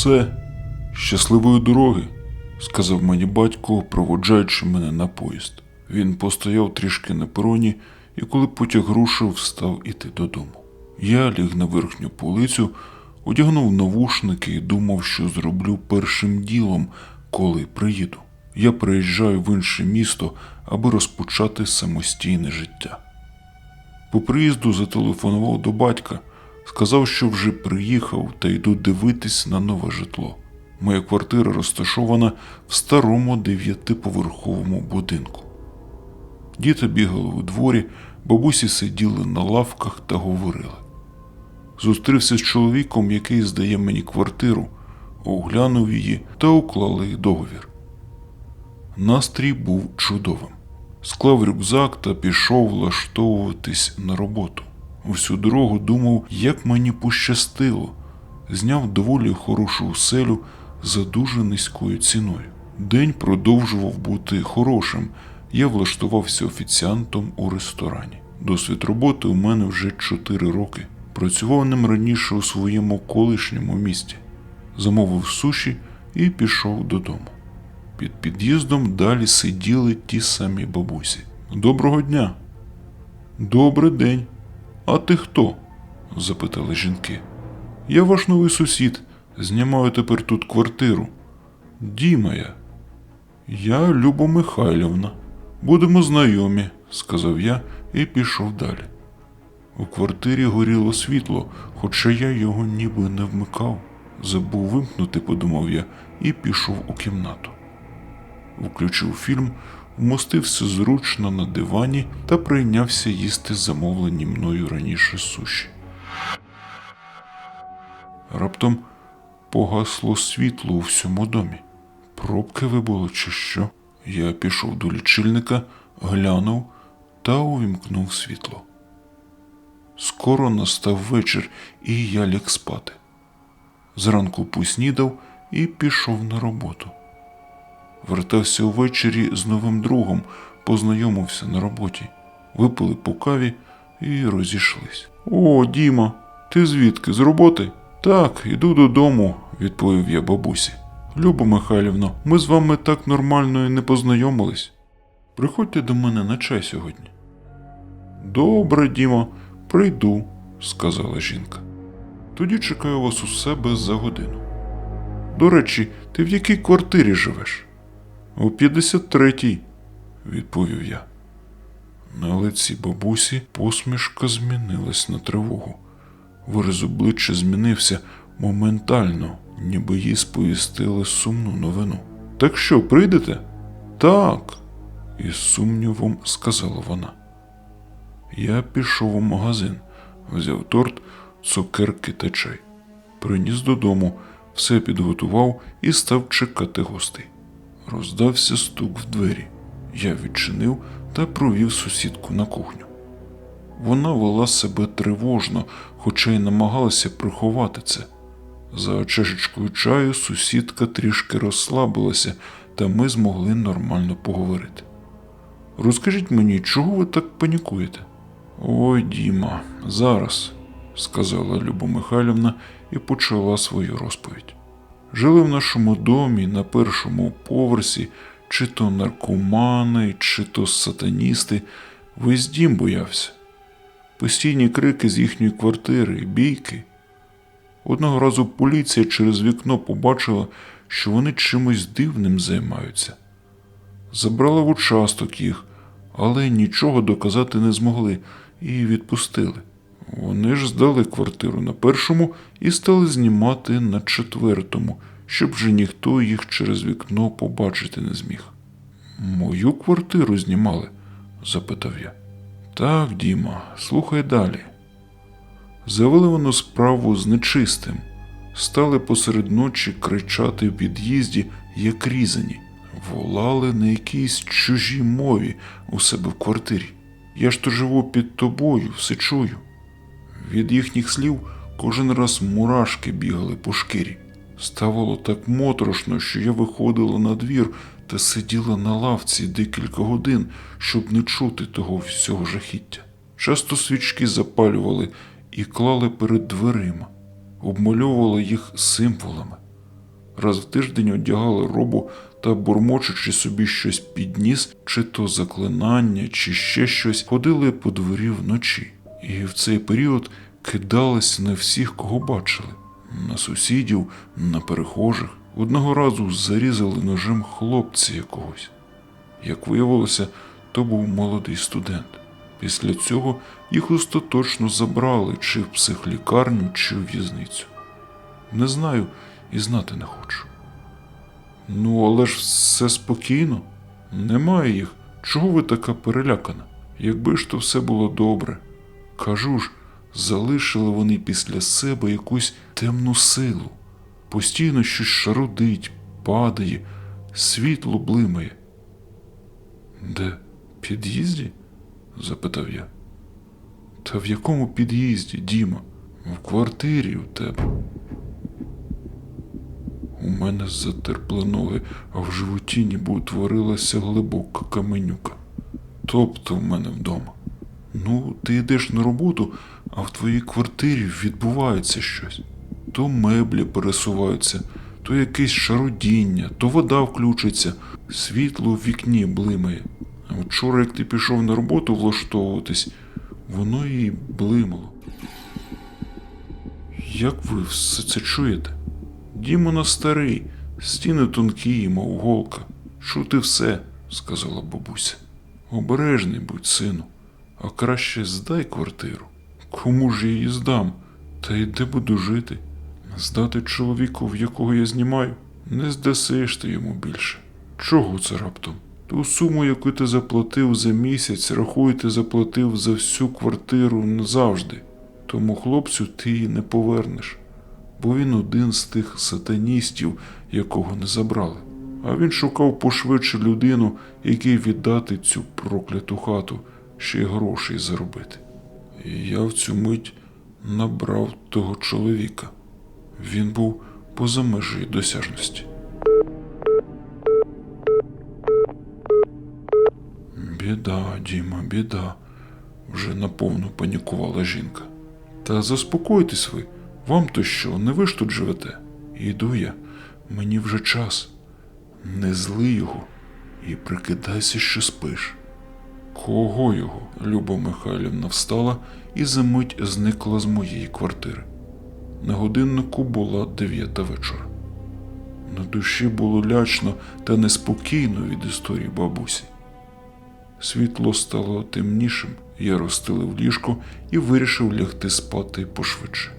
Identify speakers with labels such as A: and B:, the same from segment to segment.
A: все. Щасливої дороги, сказав мені батько, проводжаючи мене на поїзд. Він постояв трішки на пероні, і коли потяг рушив, став іти додому. Я ліг на верхню полицю, одягнув навушники і думав, що зроблю першим ділом, коли приїду. Я приїжджаю в інше місто, аби розпочати самостійне життя. По приїзду зателефонував до батька, сказав, що вже приїхав та йду дивитись на нове житло. Моя квартира розташована в старому дев'ятиповерховому будинку. Діти бігали у дворі, бабусі сиділи на лавках та говорили. Зустрівся з чоловіком, який здає мені квартиру, оглянув її та уклали договір. Настрій був чудовим. Склав рюкзак та пішов влаштовуватись на роботу. Всю дорогу думав, як мені пощастило. Зняв доволі хорошу оселю за дуже низькою ціною. День продовжував бути хорошим. Я влаштувався офіціантом у ресторані. Досвід роботи у мене вже 4 роки. Працював ним раніше у своєму колишньому місті. Замовив суші і пішов додому. Під під'їздом далі сиділи ті самі бабусі. Доброго дня. Добрий день. А ти хто? запитали жінки. Я ваш новий сусід. Знімаю тепер тут квартиру. Діма я. Я Люба Михайлівна. Будемо знайомі, сказав я і пішов далі. У квартирі горіло світло, хоча я його ніби не вмикав. Забув вимкнути, подумав я, і пішов у кімнату. Включив фільм, вмостився зручно на дивані та прийнявся їсти замовлені мною раніше суші. Раптом погасло світло у всьому домі. Пробки вибуло чи що? Я пішов до лічильника, глянув та увімкнув світло. Скоро настав вечір, і я ліг спати. Зранку поснідав і пішов на роботу. Вертався увечері з новим другом, познайомився на роботі. Випили по каві і розійшлись. О, Діма, ти звідки? З роботи? Так, іду додому, відповів я бабусі. Люба Михайлівна, ми з вами так нормально і не познайомились. Приходьте до мене на чай сьогодні. Добре, Діма, прийду, сказала жінка. Тоді чекаю вас у себе за годину. До речі, ти в якій квартирі живеш? У 53-й, відповів я. На лиці бабусі посмішка змінилась на тривогу. Вираз обличчя змінився моментально, ніби їй сповістили сумну новину. Так що, прийдете? Так, із сумнівом сказала вона. Я пішов у магазин, взяв торт, цукерки та чай. Приніс додому, все підготував і став чекати гостей. Роздався стук в двері. Я відчинив та провів сусідку на кухню. Вона вела себе тривожно, хоча й намагалася приховати це. За чашечкою чаю сусідка трішки розслабилася, та ми змогли нормально поговорити. Розкажіть мені, чого ви так панікуєте? Ой, Діма, зараз, сказала Люба Михайлівна і почала свою розповідь. Жили в нашому домі на першому поверсі, чи то наркомани, чи то сатаністи. Весь дім боявся. Постійні крики з їхньої квартири, бійки. Одного разу поліція через вікно побачила, що вони чимось дивним займаються. Забрала в участок їх, але нічого доказати не змогли і відпустили. Вони ж здали квартиру на першому і стали знімати на четвертому, щоб вже ніхто їх через вікно побачити не зміг. Мою квартиру знімали? запитав я. Так, Діма, слухай далі. Завели воно справу з нечистим, стали посеред ночі кричати в під'їзді, як різані, волали на якійсь чужій мові у себе в квартирі. Я ж то живу під тобою, все чую. Від їхніх слів кожен раз мурашки бігали по шкірі. Ставало так моторошно, що я виходила на двір та сиділа на лавці декілька годин, щоб не чути того всього жахіття. Часто свічки запалювали і клали перед дверима, обмальовували їх символами. раз в тиждень одягали робу та, бурмочучи собі щось під ніс, чи то заклинання, чи ще щось, ходили по дворі вночі. І в цей період кидались на всіх, кого бачили. На сусідів, на перехожих. Одного разу зарізали ножем хлопця якогось. Як виявилося, то був молодий студент. Після цього їх остаточно забрали чи в психлікарню, чи в в'язницю. Не знаю і знати не хочу. Ну, але ж все спокійно. Немає їх. Чого ви така перелякана? Якби ж то все було добре. Кажу ж, залишили вони після себе якусь темну силу. Постійно щось шарудить, падає, світло блимає. Де? В під'їзді? запитав я. Та в якому під'їзді, Діма? В квартирі у тебе. У мене затерпли ноги, а в животі ніби утворилася глибока каменюка. Тобто в мене вдома. Ну, ти йдеш на роботу, а в твоїй квартирі відбувається щось. То меблі пересуваються, то якесь шародіння, то вода включиться, світло в вікні блимає. А вчора, як ти пішов на роботу влаштовуватись, воно і блимало. Як ви все це чуєте? Дімона старий, стіни тонкі, мов голка. Чути все, сказала бабуся. Обережний будь, сину, а краще здай квартиру. Кому ж я її здам? Та й де буду жити? Здати чоловіку, в якого я знімаю, не здасиш ти йому більше. Чого це раптом? Ту суму, яку ти заплатив за місяць, рахуй, ти заплатив за всю квартиру назавжди. Тому хлопцю ти її не повернеш, бо він один з тих сатаністів, якого не забрали. А він шукав пошвидше людину, якій віддати цю прокляту хату, ще й грошей заробити. Я в цю мить набрав того чоловіка. Він був поза межею досяжності. Біда, Діма, біда, вже наповну панікувала жінка. Та заспокойтесь ви, вам то що, не ви ж тут живете? Іду я, мені вже час. Не зли його і прикидайся, що спиш. Кого його? Люба Михайлівна встала і за мить зникла з моєї квартири. На годиннику була дев'ята вечора. На душі було лячно та неспокійно від історії бабусі. Світло стало темнішим, я розстелив ліжко і вирішив лягти спати пошвидше.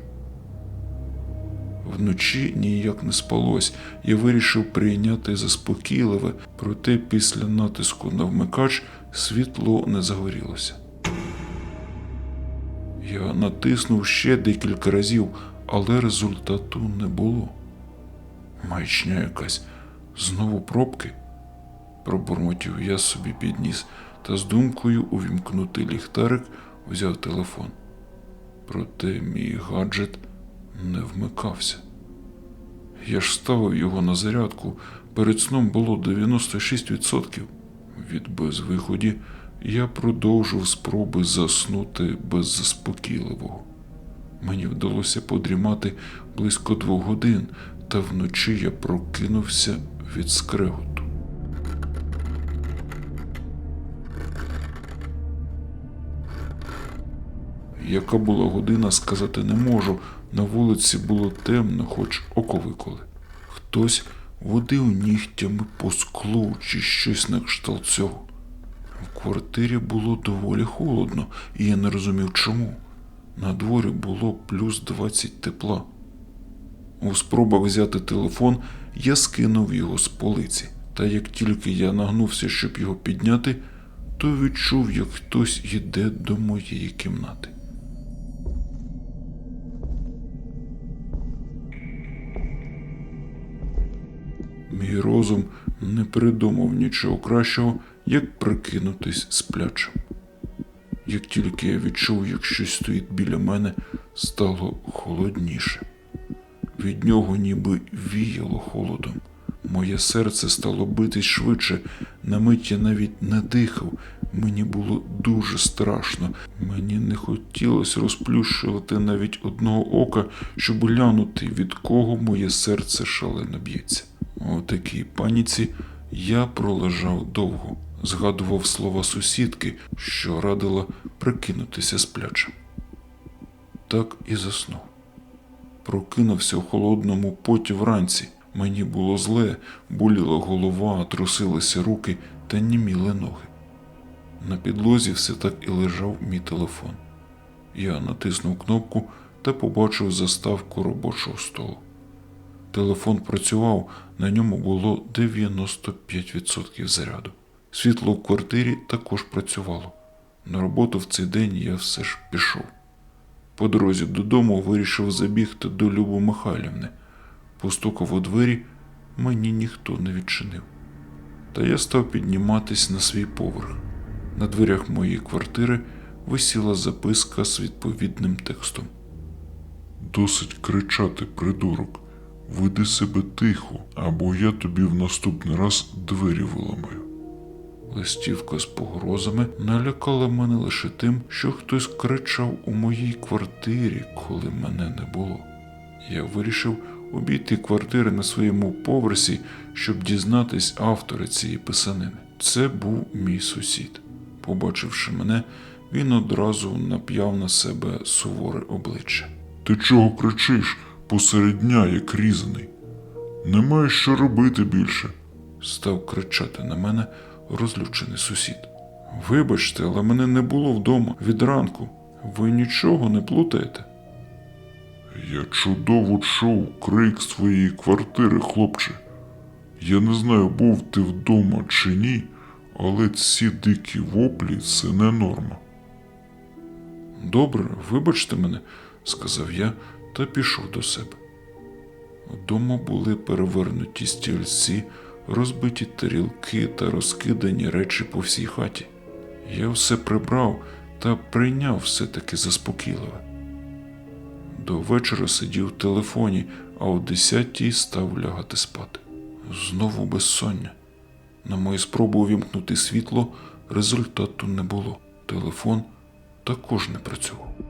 A: Вночі ніяк не спалось, я вирішив прийняти заспокійливе, проте після натиску на вмикач світло не загорілося. Я натиснув ще декілька разів, але результату не було. Маячня якась, знову пробки. Пробурмотів я собі підніс та з думкою увімкнути ліхтарик взяв телефон. Проте мій гаджет не вмикався. Я ж ставив його на зарядку, перед сном було 96%. Від безвиході я продовжив спроби заснути без заспокійливого. Мені вдалося подрімати близько двох годин, та вночі я прокинувся від скреготу. Яка була година, сказати не можу. На вулиці було темно, хоч око виколи. Хтось водив нігтями по склу чи щось на кшталт цього. В квартирі було доволі холодно, і я не розумів чому. На дворі було плюс 20 тепла. У спробах взяти телефон я скинув його з полиці, та як тільки я нагнувся, щоб його підняти, то відчув, як хтось йде до моєї кімнати. Мій розум не придумав нічого кращого, як прикинутись сплячим. Як тільки я відчув, як щось стоїть біля мене, стало холодніше. Від нього ніби віяло холодом. Моє серце стало битись швидше. На мить я навіть не дихав. Мені було дуже страшно. Мені не хотілося розплющувати навіть одного ока, щоб глянути, від кого моє серце шалено б'ється. У такій паніці я пролежав довго, згадував слова сусідки, що радила прикинутися сплячим. Так і заснув. Прокинувся в холодному поті вранці. Мені було зле, боліла голова, трусилися руки та німіли ноги. На підлозі все так і лежав мій телефон. Я натиснув кнопку та побачив заставку робочого столу. Телефон працював, на ньому було 95% заряду. Світло в квартирі також працювало. На роботу в цей день я все ж пішов. По дорозі додому вирішив забігти до Люби Михайлівни. Постукав у двері, мені ніхто не відчинив. Та я став підніматись на свій поверх. На дверях моєї квартири висіла записка з відповідним текстом. Досить кричати, придурок. Веди себе тихо, або я тобі в наступний раз двері виламаю. Листівка з погрозами налякала мене лише тим, що хтось кричав у моїй квартирі, коли мене не було. Я вирішив обійти квартири на своєму поверсі, щоб дізнатись автора цієї писанини. Це був мій сусід. Побачивши мене, він одразу нап'яв на себе суворе обличчя. Ти чого кричиш посеред дня, як різаний? Немає що робити більше. став кричати на мене розлючений сусід. Вибачте, але мене не було вдома від ранку. Ви нічого не плутаєте. Я чудово чув крик з твоєї квартири, хлопче. Я не знаю, був ти вдома чи ні, але ці дикі воплі це не норма. Добре, вибачте мене, сказав я та пішов до себе. Вдома були перевернуті стільці, розбиті тарілки та розкидані речі по всій хаті. Я все прибрав та прийняв все таки заспокійливе. До вечора сидів в телефоні, а о десятій став лягати спати. Знову безсоння. На мої спроби увімкнути світло результату не було. Телефон також не працював.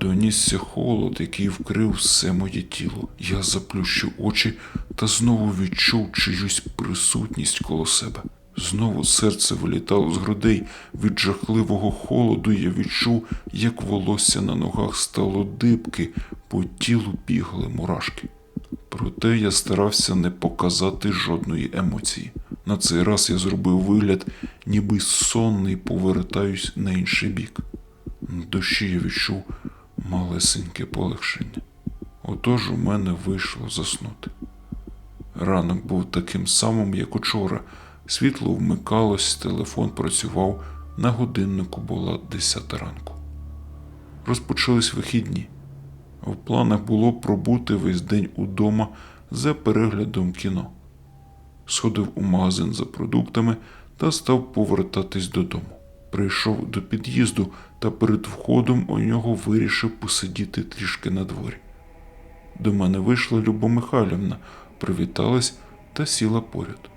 A: Донісся холод, який вкрив все моє тіло. Я заплющив очі та знову відчув чиюсь присутність коло себе. Знову серце вилітало з грудей. Від жахливого холоду я відчув, як волосся на ногах стало дибки, по тілу бігли мурашки. Проте я старався не показати жодної емоції. На цей раз я зробив вигляд, ніби сонний повертаюсь на інший бік. На душі я відчув малесеньке полегшення. Отож у мене вийшло заснути. Ранок був таким самим, як учора. Світло вмикалось, телефон працював, на годиннику була 10 ранку. Розпочались вихідні. В планах було пробути весь день удома за переглядом кіно. Сходив у магазин за продуктами та став повертатись додому. Прийшов до під'їзду та перед входом у нього вирішив посидіти трішки на дворі. До мене вийшла Люба Михайлівна, привіталась та сіла поряд.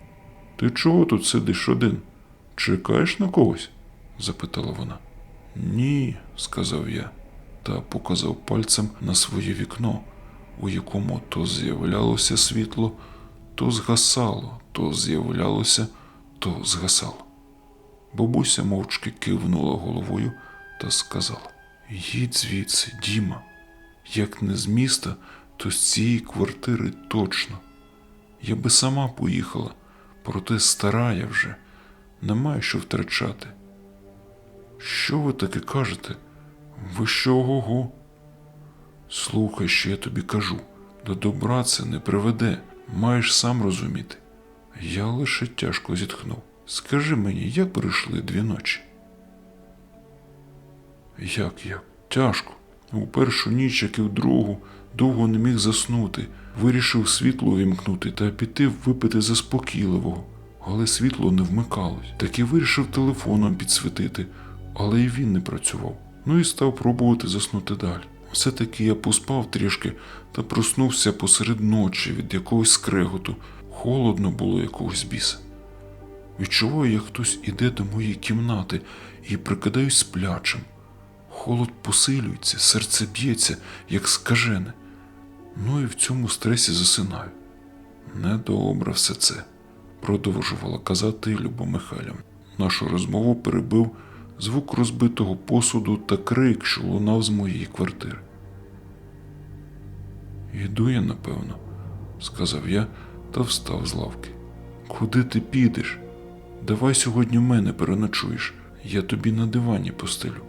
A: Ти чого тут сидиш один? Чекаєш на когось? запитала вона. Ні, сказав я та показав пальцем на своє вікно, у якому то з'являлося світло, то згасало, то з'являлося, то згасало. Бабуся мовчки кивнула головою та сказала: Їдь звідси, Діма, як не з міста, то з цієї квартири точно. Я би сама поїхала, проте стара я вже, немає що втрачати. Що ви таке кажете? Ви що ого? Слухай, що я тобі кажу, до добра це не приведе, маєш сам розуміти. Я лише тяжко зітхнув. Скажи мені, як пройшли дві ночі? Як як? Тяжко. У першу ніч, як і в другу, довго не міг заснути. Вирішив світло вімкнути та піти випити заспокійливого. Але світло не вмикалось. Так і вирішив телефоном підсвітити, але і він не працював. Ну і став пробувати заснути далі. Все-таки я поспав трішки та проснувся посеред ночі від якогось скреготу. Холодно було якогось біса. Відчуваю, як хтось іде до моєї кімнати і прикидаюсь сплячим. Холод посилюється, серце б'ється, як скажене. Ну і в цьому стресі засинаю. Недобре все це, продовжувала казати Люба Михайлівна. Нашу розмову перебив звук розбитого посуду та крик, що лунав з моєї квартири. Іду я, напевно, сказав я та встав з лавки. Куди ти підеш? Давай сьогодні в мене переночуєш, я тобі на дивані постелю.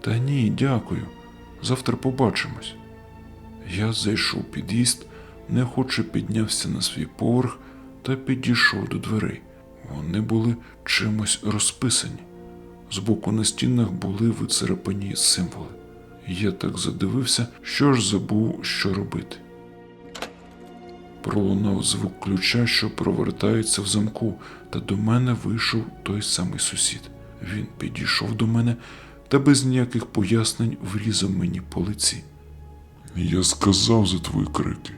A: Та ні, дякую. Завтра побачимось. Я зайшов під'їзд, неохоче піднявся на свій поверх та підійшов до дверей. Вони були чимось розписані. Збоку на стінах були вицарапані символи. Я так задивився, що ж забув, що робити. Пролунав звук ключа, що провертається в замку, та до мене вийшов той самий сусід. Він підійшов до мене та без ніяких пояснень врізав мені по лиці. Я сказав за твої крики.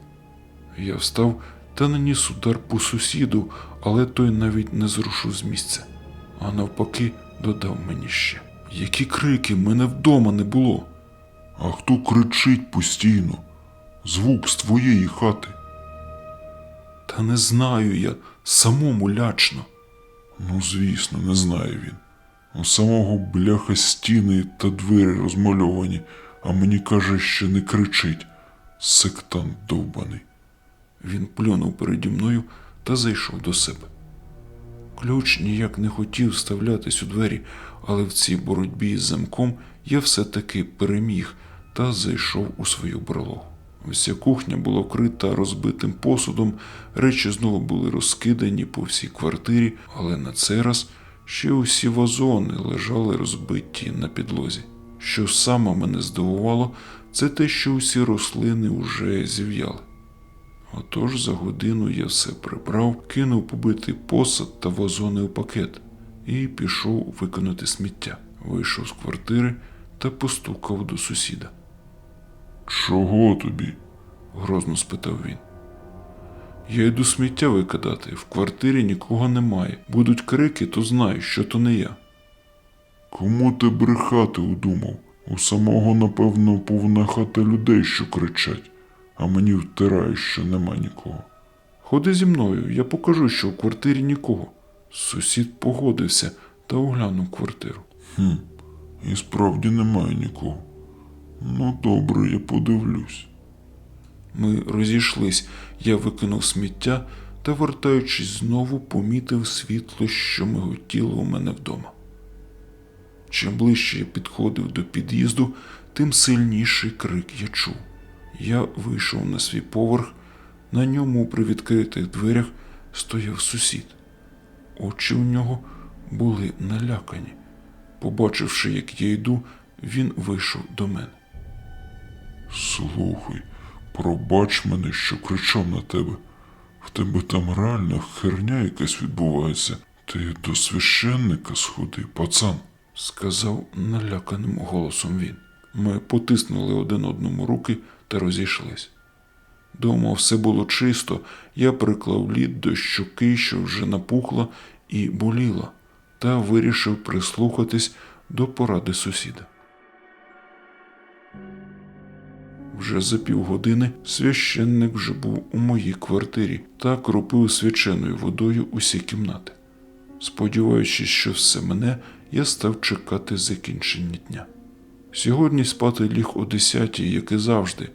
A: Я встав та наніс удар по сусіду, але той навіть не зрушив з місця, а навпаки, додав мені ще. Які крики, мене вдома не було. А хто кричить постійно? Звук з твоєї хати. Та не знаю я, самому лячно. Ну, звісно, не знає він. У самого бляха стіни та двері розмальовані, а мені каже, що не кричить. Сектант довбаний. Він плюнув переді мною та зайшов до себе. Ключ ніяк не хотів вставлятись у двері, але в цій боротьбі з замком я все-таки переміг та зайшов у свою берлогу. Вся кухня була вкрита розбитим посудом, речі знову були розкидані по всій квартирі, але на цей раз ще усі вазони лежали розбиті на підлозі. Що саме мене здивувало, це те, що усі рослини уже зів'яли. Отож за годину я все прибрав, кинув побитий посад та вазони у пакет і пішов виконати сміття. Вийшов з квартири та постукав до сусіда. Чого тобі? грозно спитав він. Я йду сміття викидати, в квартирі нікого немає. Будуть крики, то знай, що то не я. Кому ти брехати удумав? У самого, напевно, повна хата людей, що кричать, а мені втирають, що нема нікого. Ходи зі мною, я покажу, що в квартирі нікого. Сусід погодився та оглянув квартиру. Хм, і справді немає нікого. Ну, добре, я подивлюсь. Ми розійшлись, я викинув сміття та, вертаючись знову, помітив світло, що миготіло у мене вдома. Чим ближче я підходив до під'їзду, тим сильніший крик я чув. Я вийшов на свій поверх, на ньому при відкритих дверях стояв сусід. Очі у нього були налякані. Побачивши, як я йду, він вийшов до мене. Слухай, пробач мене, що кричав на тебе. В тебе там реально херня якась відбувається. Ти до священника сходи, пацан, сказав наляканим голосом він. Ми потиснули один одному руки та розійшлись. Дома все було чисто, я приклав лід до щоки, що вже напухла і боліла, та вирішив прислухатись до поради сусіда. Вже за півгодини священник вже був у моїй квартирі та кропив свяченою водою усі кімнати. Сподіваючись, що все мене, я став чекати закінчення дня. Сьогодні спати ліг о десятій, як і завжди,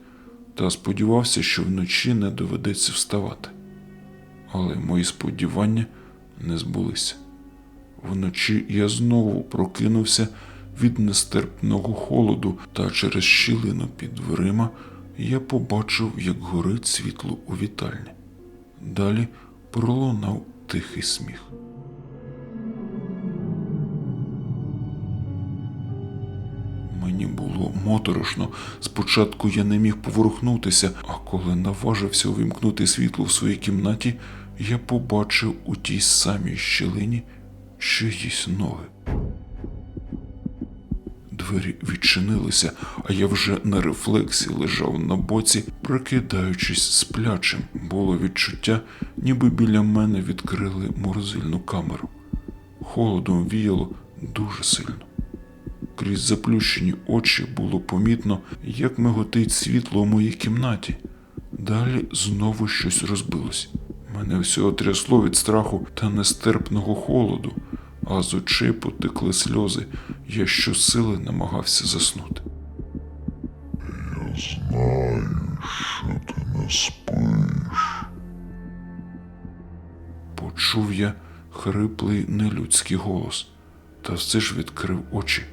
A: та сподівався, що вночі не доведеться вставати. Але мої сподівання не збулися. Вночі я знову прокинувся від нестерпного холоду, та через щілину під дверима я побачив, як горить світло у вітальні. Далі пролунав тихий сміх. Мені було моторошно. Спочатку я не міг поворухнутися, а коли наважився увімкнути світло в своїй кімнаті, я побачив у тій самій щілині чиїсь ноги. Двері відчинилися, а я вже на рефлексі лежав на боці, прикидаючись сплячим. Було відчуття, ніби біля мене відкрили морозильну камеру. Холодом віяло дуже сильно. Крізь заплющені очі було помітно, як миготить світло у моїй кімнаті. Далі знову щось розбилось. Мене всього трясло від страху та нестерпного холоду, а з очей потекли сльози. Я щосили намагався заснути.
B: Я Знаю, що ти не спиш.
A: Почув я хриплий нелюдський голос, та все ж відкрив очі.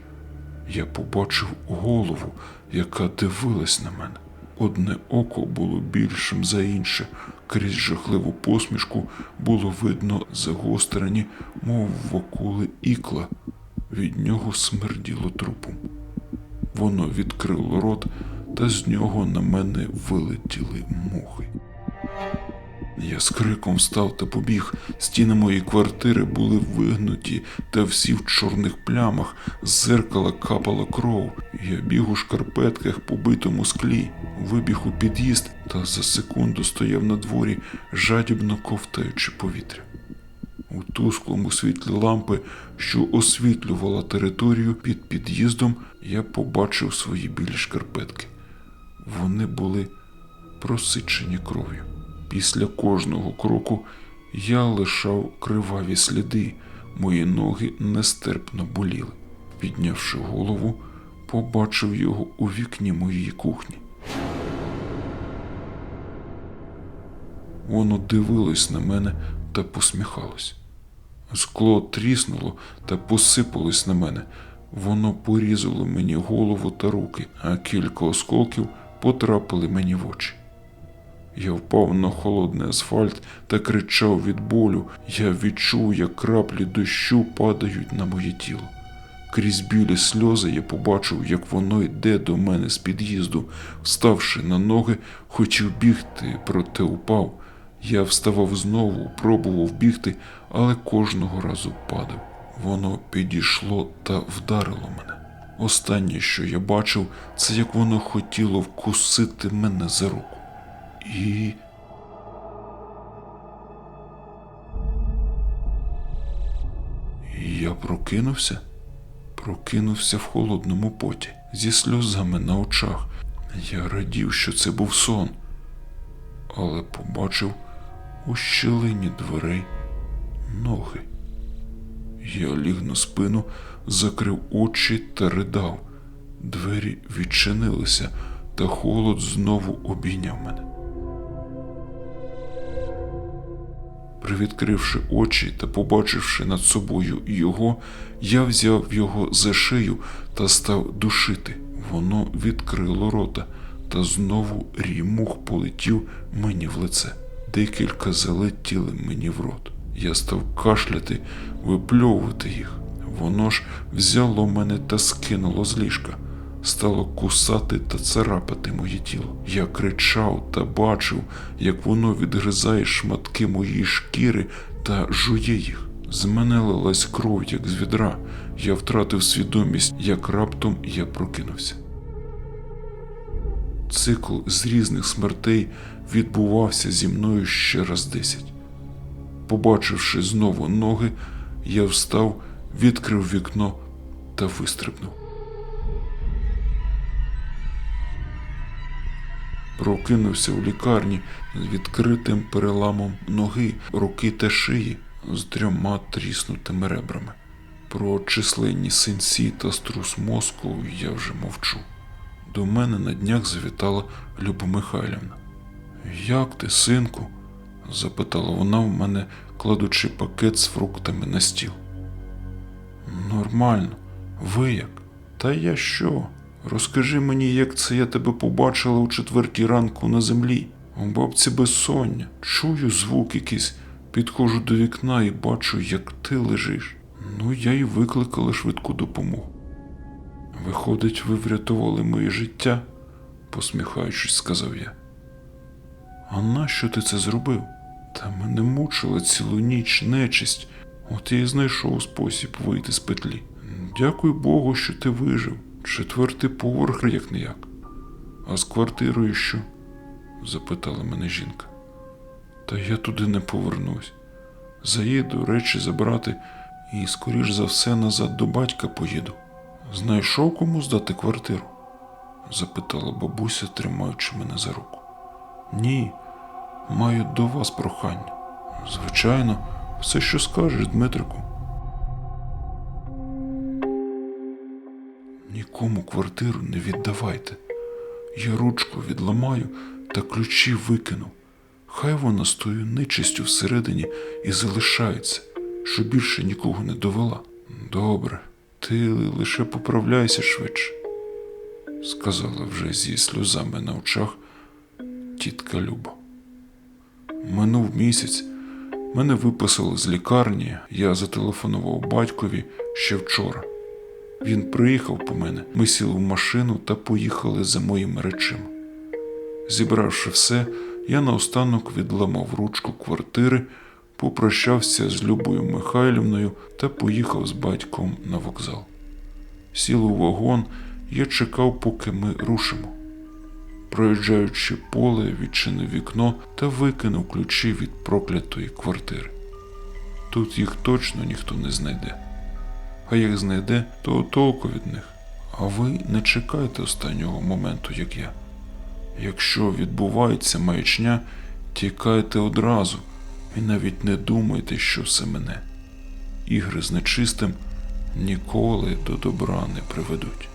A: Я побачив голову, яка дивилась на мене. Одне око було більшим за інше, крізь жахливу посмішку було видно загострені, мов вокули ікла. Від нього смерділо трупом. Воно відкрило рот, та з нього на мене вилетіли мухи. Я з криком встав та побіг. Стіни моєї квартири були вигнуті та всі в чорних плямах, з зеркала капала кров. Я біг у шкарпетках по битому склі, вибіг у під'їзд та за секунду стояв на дворі, жадібно ковтаючи повітря. У тусклому світлі лампи, що освітлювала територію під під'їздом, я побачив свої білі шкарпетки. Вони були просичені кров'ю. Після кожного кроку я лишав криваві сліди, мої ноги нестерпно боліли. Піднявши голову, побачив його у вікні моєї кухні. Воно дивилось на мене та посміхалось. Скло тріснуло та посипалось на мене. Воно порізало мені голову та руки, а кілька осколків потрапили мені в очі. Я впав на холодний асфальт та кричав від болю. Я відчув, як краплі дощу падають на моє тіло. Крізь білі сльози я побачив, як воно йде до мене з під'їзду. Вставши на ноги, хотів бігти, проте упав. Я вставав знову, пробував бігти, але кожного разу падав. Воно підійшло та вдарило мене. Останнє, що я бачив, це як воно хотіло вкусити мене за руку. І. Я прокинувся, прокинувся в холодному поті, зі сльозами на очах. Я радів, що це був сон, але побачив у щілині дверей ноги. Я ліг на спину, закрив очі та ридав. Двері відчинилися, та холод знову обійняв мене. Привідкривши очі та побачивши над собою його, я взяв його за шию та став душити. Воно відкрило рота, та знову рій мух полетів мені в лице. Декілька залетіли мені в рот. Я став кашляти, випльовувати їх. Воно ж взяло мене та скинуло з ліжка, стало кусати та царапати моє тіло. Я кричав та бачив, як воно відгризає шматки моєї шкіри та жує їх. З мене лилась кров, як з відра. Я втратив свідомість, як раптом я прокинувся. Цикл з різних смертей відбувався зі мною ще раз десять. Побачивши знову ноги, я встав, відкрив вікно та вистрибнув. Прокинувся в лікарні з відкритим переламом ноги, руки та шиї з трьома тріснутими ребрами. Про численні синці та струс мозку я вже мовчу. До мене на днях завітала Люба Михайлівна. Як ти, синку? запитала вона в мене, кладучи пакет з фруктами на стіл. Нормально, ви як? Та я що? Розкажи мені, як це я тебе побачила у четвертій ранку на землі. У бабці безсоння, чую звук якийсь, підходжу до вікна і бачу, як ти лежиш. Ну, я й викликала швидку допомогу. Виходить, ви врятували моє життя, посміхаючись, сказав я. А нащо ти це зробив? Та мене мучила цілу ніч нечисть. От я й знайшов спосіб вийти з петлі. Дякую Богу, що ти вижив. Четвертий поверх як не як. А з квартирою що? запитала мене жінка. Та я туди не повернусь. Заїду речі забрати і, скоріш за все, назад до батька поїду. Знайшов кому здати квартиру? запитала бабуся, тримаючи мене за руку. Ні, маю до вас прохання. Звичайно, все, що скажеш, Дмитрику. Нікому квартиру не віддавайте. Я ручку відламаю та ключі викину. Хай вона з тою нечистю всередині і залишається, що більше нікого не довела. Добре, ти лише поправляйся швидше, сказала вже зі сльозами на очах тітка Люба. Минув місяць, мене виписали з лікарні, я зателефонував батькові ще вчора. Він приїхав по мене, ми сіли в машину та поїхали за моїми речима. Зібравши все, я наостанок відламав ручку квартири, попрощався з Любою Михайлівною та поїхав з батьком на вокзал. Сіли у вагон, я чекав, поки ми рушимо. Проїжджаючи поле, відчинив вікно та викинув ключі від проклятої квартири. Тут їх точно ніхто не знайде. А як знайде, то толку від них. А ви не чекайте останнього моменту, як я. Якщо відбувається маячня, тікайте одразу і навіть не думайте, що все мене. Ігри з нечистим ніколи до добра не приведуть.